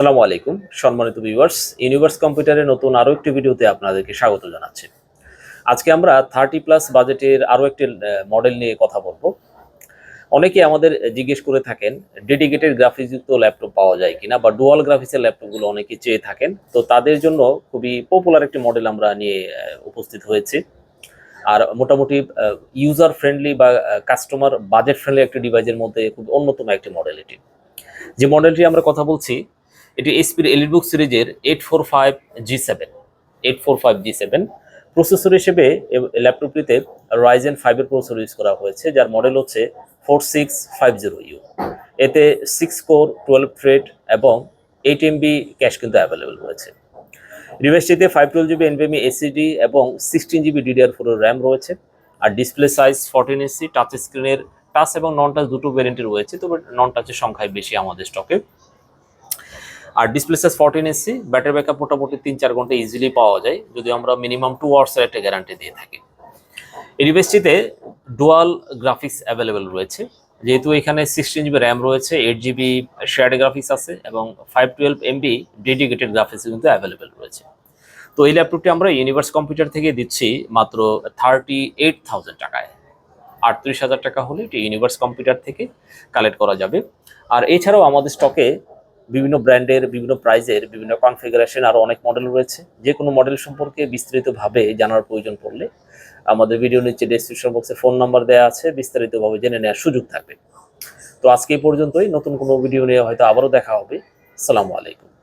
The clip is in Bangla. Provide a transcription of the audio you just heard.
আসসালামু আলাইকুম, সম্মানিত ভিউয়ার্স ইউনিভার্স কম্পিউটারের নতুন আরও একটি ভিডিওতে আপনাদেরকে স্বাগত জানাচ্ছি। আজকে আমরা থার্টি প্লাস বাজেটের আরও একটি মডেল নিয়ে কথা বলব। অনেকে আমাদের জিজ্ঞেস করে থাকেন ডেডিকেটেড গ্রাফিক্সযুক্ত ল্যাপটপ পাওয়া যায় কিনা বা ডুয়াল গ্রাফিক্সের ল্যাপটপগুলো অনেকে চেয়ে থাকেন। তো তাদের জন্য খুবই পপুলার একটি মডেল আমরা নিয়ে উপস্থিত হয়েছি। আর মোটামুটি ইউজার ফ্রেন্ডলি বা কাস্টমার বাজেট ফ্রেন্ডলি একটি ডিভাইসের মধ্যে খুব অন্যতম একটি মডেল এটি। যে মডেলটি আমরা কথা বলছি এটি এসপির এলিটবুক সিরিজের eight four five G seven eight four five G seven processor হিসেবে ল্যাপটপটিতে রাইজেন ফাইভের প্রসেসর ইউজ করা হয়েছে, যার মডেল হচ্ছে four six five zero U এতে সিক্স কোর টুয়েলভ থ্রেড এবং এইট এমবি ক্যাশ কিন্তু অ্যাভেলেবেল রয়েছে। ডিভাইসটিতে five twelve GB NVMe SSD এবং sixteen GB DDR four RAM রয়েছে। আর display size fourteen inch touch স্ক্রিনের টাচ এবং নন টাচ দুটো ভ্যারিয়েন্টই রয়েছে, তবে নন টাচের সংখ্যায় বেশি আমাদের স্টকে আর display size fourteen inch battery backup মোটামুটি তিন চার ঘণ্টা ইজিলি পাওয়া যায়, যদি আমরা মিনিমাম টু আওয়ার্সের একটা গ্যারান্টি দিয়ে থাকি। এই ডিভাইসটিতে ডুয়াল গ্রাফিক্স অ্যাভেলেবেল রয়েছে। যেহেতু এখানে সিক্সটিন জিবি র্যাম রয়েছে এইট জিবি শেয়ার্ড গ্রাফিক্স আছে এবং five twelve MB dedicated graphics কিন্তু অ্যাভেলেবেল রয়েছে। তো এই ল্যাপটপটি আমরা ইউনিভার্স কম্পিউটার থেকে দিচ্ছি মাত্র থার্টি এইট থাউজেন্ড টাকায়। আটত্রিশ হাজার টাকা হলে এটি ইউনিভার্স কম্পিউটার থেকে কালেক্ট করা যাবে। আর এছাড়াও আমাদের স্টকে বিভিন্ন ব্র্যান্ডের, বিভিন্ন প্রাইজের, বিভিন্ন কনফিগারেশন আরও অনেক মডেল রয়েছে। যে কোনো মডেল সম্পর্কে বিস্তারিতভাবে জানার প্রয়োজন পড়লে আমাদের ভিডিও নিচে ডেসক্রিপশন বক্সে ফোন নাম্বার দেওয়া আছে, বিস্তারিতভাবে জেনে নেওয়ার সুযোগ থাকবে। তো আজকে এই পর্যন্তই। নতুন কোনো ভিডিও নিয়ে হয়তো আবারও দেখা হবে। আসসালামু আলাইকুম।